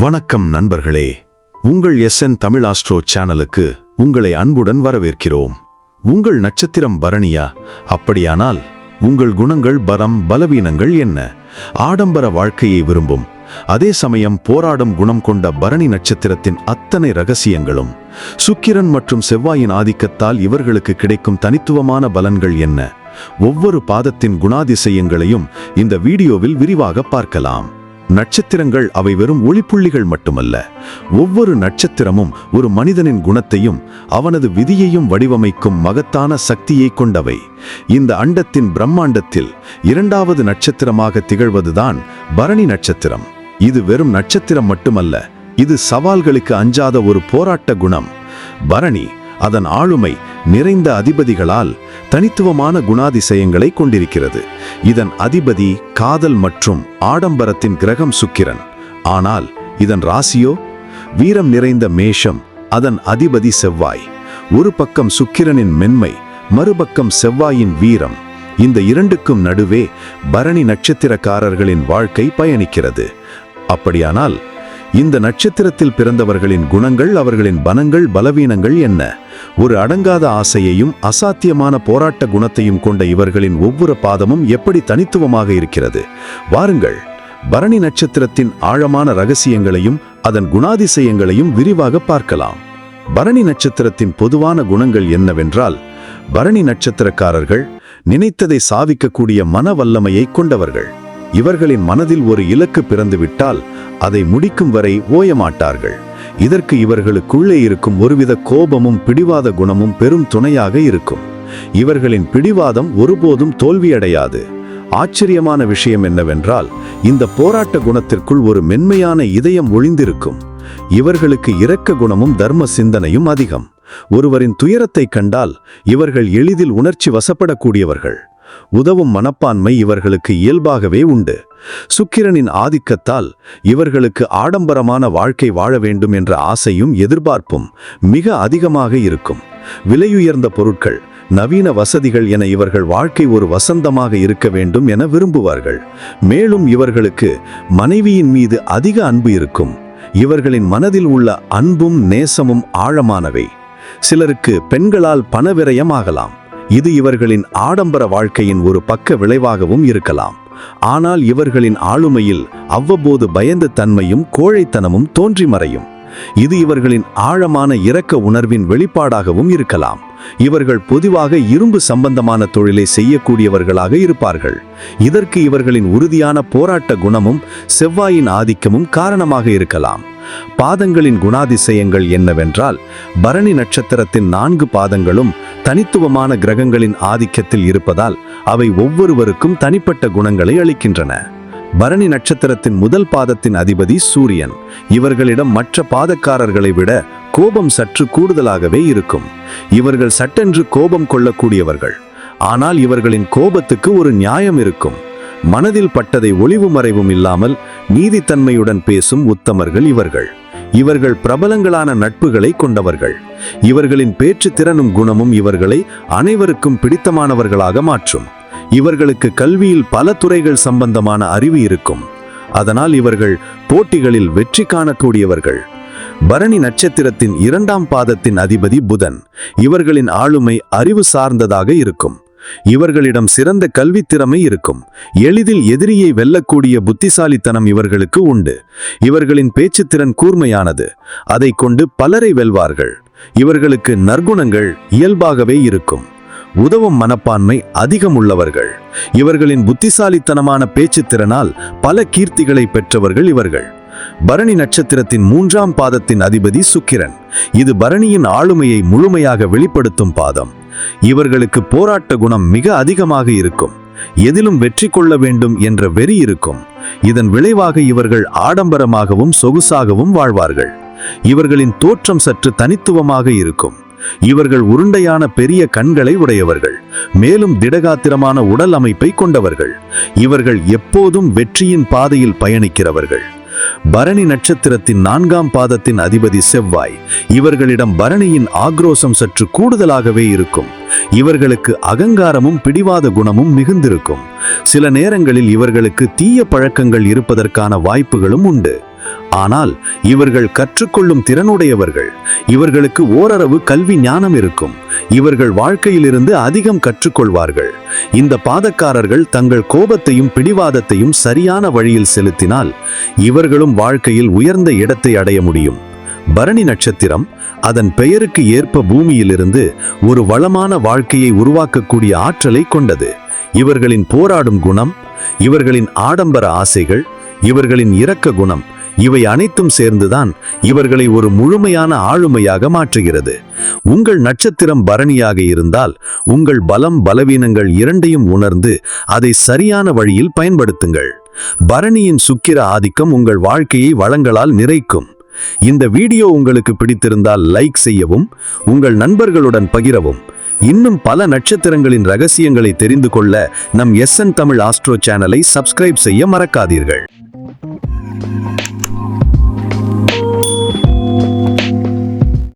வணக்கம் நண்பர்களே. உங்கள் எஸ் என் தமிழ் ஆஸ்ட்ரோ சேனலுக்கு உங்களை அன்புடன் வரவேற்கிறோம். உங்கள் நட்சத்திரம் பரணியா? அப்படியானால் உங்கள் குணங்கள் பரம் பலவீனங்கள் என்ன? ஆடம்பர வாழ்க்கையை விரும்பும். அதே சமயம் போராடும் குணம் கொண்ட பரணி நட்சத்திரத்தின் அத்தனை ரகசியங்களும் சுக்கிரன் மற்றும் செவ்வாயின் ஆதிக்கத்தால் இவர்களுக்கு கிடைக்கும் தனித்துவமான பலன்கள் என்ன? ஒவ்வொரு பாதத்தின் குணாதிசயங்களையும் இந்த வீடியோவில் விரிவாக பார்க்கலாம். நட்சத்திரங்கள் அவை வெறும் ஒளிப்புள்ளிகள் மட்டுமல்ல. ஒவ்வொரு நட்சத்திரமும் ஒரு மனிதனின் குணத்தையும் அவனது விதியையும் வடிவமைக்கும் மகத்தான சக்தியை கொண்டவை. இந்த அண்டத்தின் பிரம்மாண்டத்தில் இரண்டாவது நட்சத்திரமாக திகழ்வதுதான் பரணி நட்சத்திரம். இது வெறும் நட்சத்திரம் மட்டுமல்ல இது சவால்களுக்கு அஞ்சாத ஒரு போராட்ட குணம். பரணி அதன் ஆளுமை நிறைந்த அதிபதிகளால் தனித்துவமான குணாதிசயங்களை கொண்டிருக்கிறது. இதன் அதிபதி காதல் மற்றும் ஆடம்பரத்தின் கிரகம் சுக்கிரன். ஆனால் இதன் ராசியோ? வீரம் நிறைந்த மேஷம் அதன் அதிபதி செவ்வாய். ஒரு பக்கம் சுக்கிரனின் மென்மை மறுபக்கம் செவ்வாயின் வீரம். இந்த இரண்டுக்கும் நடுவே பரணி நட்சத்திரக்காரர்களின் வாழ்க்கை பயணிக்கிறது. அப்படியானால் இந்த நட்சத்திரத்தில் பிறந்தவர்களின் குணங்கள் அவர்களின் பலங்கள் பலவீனங்கள் என்ன? ஒரு அடங்காத ஆசையையும் அசாத்தியமான போராட்ட குணத்தையும் கொண்ட இவர்களின் ஒவ்வொரு பாதமும் எப்படி தனித்துவமாக இருக்கிறது? வாருங்கள் பரணி நட்சத்திரத்தின் ஆழமான ரகசியங்களையும் அதன் குணாதிசயங்களையும் விரிவாக பார்க்கலாம். பரணி நட்சத்திரத்தின் பொதுவான குணங்கள் என்னவென்றால் பரணி நட்சத்திரக்காரர்கள் நினைத்ததை சாவிக்கக்கூடிய மன வல்லமையை கொண்டவர்கள். இவர்களின் மனதில் ஒரு இலக்கு பிறந்துவிட்டால் அதை முடிக்கும் வரை ஓயமாட்டார்கள். இதற்கு இவர்களுக்குள்ளே இருக்கும் ஒருவித கோபமும் பிடிவாத குணமும் பெரும் துணையாக இருக்கும். இவர்களின் பிடிவாதம் ஒருபோதும் தோல்வியடையாது. ஆச்சரியமான விஷயம் என்னவென்றால் இந்த போராட்ட குணத்திற்குள் ஒரு மென்மையான இதயம் ஒளிந்திருக்கும். இவர்களுக்கு இரக்க குணமும் தர்ம சிந்தனையும் அதிகம். ஒருவரின் துயரத்தை கண்டால் இவர்கள் எளிதில் உணர்ச்சி வசப்படக்கூடியவர்கள். உதவும் மனப்பான்மை இவர்களுக்கு இயல்பாகவே உண்டு. சுக்கிரனின் ஆதிக்கத்தால் இவர்களுக்கு ஆடம்பரமான வாழ்க்கை வாழ வேண்டும் என்ற ஆசையும் எதிர்பார்ப்பும் மிக அதிகமாக இருக்கும். விலையுயர்ந்த பொருட்கள் நவீன வசதிகள் என இவர்கள் வாழ்க்கை ஒரு வசந்தமாக இருக்க வேண்டும் என விரும்புவார்கள். மேலும் இவர்களுக்கு மனைவியின் மீது அதிக அன்பு இருக்கும். இவர்களின் மனதில் உள்ள அன்பும் நேசமும் ஆழமானவை. சிலருக்கு பெண்களால் பணவிரயம் ஆகலாம். இது இவர்களின் ஆடம்பர வாழ்க்கையின் ஒரு பக்க விளைவாகவும் இருக்கலாம். ஆனால் இவர்களின் ஆளுமையில் அவ்வப்போது பயந்த தன்மையும் கோழைத்தனமும் தோன்றி மறையும். இது இவர்களின் ஆழமான இரக்க உணர்வின் வெளிப்பாடாகவும் இருக்கலாம். இவர்கள் பொதுவாக இரும்பு சம்பந்தமான தொழிலை செய்யக்கூடியவர்களாக இருப்பார்கள். இதற்கு இவர்களின் உறுதியான போராட்ட குணமும் செவ்வாயின் ஆதிக்கமும் காரணமாக இருக்கலாம். பாதங்களின் குணாதிசயங்கள் என்னவென்றால் பரணி நட்சத்திரத்தின் நான்கு பாதங்களும் தனித்துவமான கிரகங்களின் ஆதிக்கத்தில் இருப்பதால் அவை ஒவ்வொருவருக்கும் தனிப்பட்ட குணங்களை அளிக்கின்றன. பரணி நட்சத்திரத்தின் முதல் பாதத்தின் அதிபதி சூரியன். இவர்களிடம் மற்ற பாதக்காரர்களை விட கோபம் சற்று கூடுதலாகவே இருக்கும். இவர்கள் சட்டென்று கோபம் கொள்ளக்கூடியவர்கள். ஆனால் இவர்களின் கோபத்துக்கு ஒரு நியாயம் இருக்கும். மனதில் பட்டதை ஒளிவு மறைவும் இல்லாமல் நீதித்தன்மையுடன் பேசும் உத்தமர்கள் இவர்கள். இவர்கள் பிரபலங்களான நட்புகளை கொண்டவர்கள். இவர்களின் பேச்சு திறனும் குணமும் இவர்களை அனைவருக்கும் பிடித்தமானவர்களாக மாற்றும். இவர்களுக்கு கல்வியில் பல துறைகள் சம்பந்தமான அறிவு இருக்கும். அதனால் இவர்கள் போட்டிகளில் வெற்றி காணக்கூடியவர்கள். பரணி நட்சத்திரத்தின் இரண்டாம் பாதத்தின் அதிபதி புதன். இவர்களின் ஆளுமை அறிவு சார்ந்ததாக இருக்கும். இவர்களிடம் சிறந்த கல்வி திறமை இருக்கும். எளிதில் எதிரியை வெல்லக்கூடிய புத்திசாலித்தனம் இவர்களுக்கு உண்டு. இவர்களின் பேச்சுத்திறன் கூர்மையானது. அதை கொண்டு பலரை வெல்வார்கள். இவர்களுக்கு நற்குணங்கள் இயல்பாகவே இருக்கும். உதவும் மனப்பான்மை அதிகம் உள்ளவர்கள் இவர்களின் புத்திசாலித்தனமான பேச்சுத்திறனால் பல கீர்த்திகளை பெற்றவர்கள் இவர்கள். பரணி நட்சத்திரத்தின் மூன்றாம் பாதத்தின் அதிபதி சுக்கிரன். இது பரணியின் ஆளுமையை முழுமையாக வெளிப்படுத்தும் பாதம். இவர்களுக்கு போராட்ட குணம் மிக அதிகமாக இருக்கும். எதிலும் வெற்றி கொள்ள வேண்டும் என்ற வெறி இருக்கும். இதன் விளைவாக இவர்கள் ஆடம்பரமாகவும் சொகுசாகவும் வாழ்வார்கள். இவர்களின் தோற்றம் சற்று தனித்துவமாக இருக்கும். இவர்கள் உருண்டையான பெரிய கண்களை உடையவர்கள். மேலும் திடகாத்திரமான உடல் அமைப்பை கொண்டவர்கள். இவர்கள் எப்போதும் வெற்றியின் பாதையில் பயணிக்கிறவர்கள். பரணி நட்சத்திரத்தின் நான்காம் பாதத்தின் அதிபதி செவ்வாய். இவர்களிடம் பரணியின் ஆக்ரோசம் சற்று கூடுதலாகவே இருக்கும். இவர்களுக்கு அகங்காரமும் பிடிவாத குணமும் மிகுந்திருக்கும். சில நேரங்களில் இவர்களுக்கு தீய பழக்கங்கள் இருப்பதற்கான வாய்ப்புகளும் உண்டு. ஆனால் இவர்கள் கற்றுக்கொள்ளும் திறனுடையவர்கள். இவர்களுக்கு ஓரளவு கல்வி ஞானம் இருக்கும். இவர்கள் வாழ்க்கையிலிருந்து அதிகம் கற்றுக்கொள்வார்கள். இந்த பாதக்காரர்கள் தங்கள் கோபத்தையும் பிடிவாதத்தையும் சரியான வழியில் செலுத்தினால் இவர்களும் வாழ்க்கையில் உயர்ந்த இடத்தை அடைய முடியும். பரணி நட்சத்திரம் அதன் பெயருக்கு ஏற்ப பூமியிலிருந்து ஒரு வளமான வாழ்க்கையை உருவாக்கக்கூடிய ஆற்றலை கொண்டது. இவர்களின் போராடும் குணம் இவர்களின் ஆடம்பர ஆசைகள் இவர்களின் இரக்க குணம் இவை அனைத்தும் சேர்ந்துதான் இவர்களை ஒரு முழுமையான ஆளுமையாக மாற்றுகிறது. உங்கள் நட்சத்திரம் பரணியாக இருந்தால் உங்கள் பலம் பலவீனங்கள் இரண்டையும் உணர்ந்து அதை சரியான வழியில் பயன்படுத்துங்கள். பரணியின் சுக்கிர ஆதிக்கம் உங்கள் வாழ்க்கையை வளங்களால் நிறைக்கும். இந்த வீடியோ உங்களுக்கு பிடித்திருந்தால் லைக் செய்யவும் உங்கள் நண்பர்களுடன் பகிரவும். இன்னும் பல நட்சத்திரங்களின் ரகசியங்களை தெரிந்து கொள்ள நம் எஸ்என் தமிழ் ஆஸ்ட்ரோ சேனலை சப்ஸ்கிரைப் செய்ய மறக்காதீர்கள்.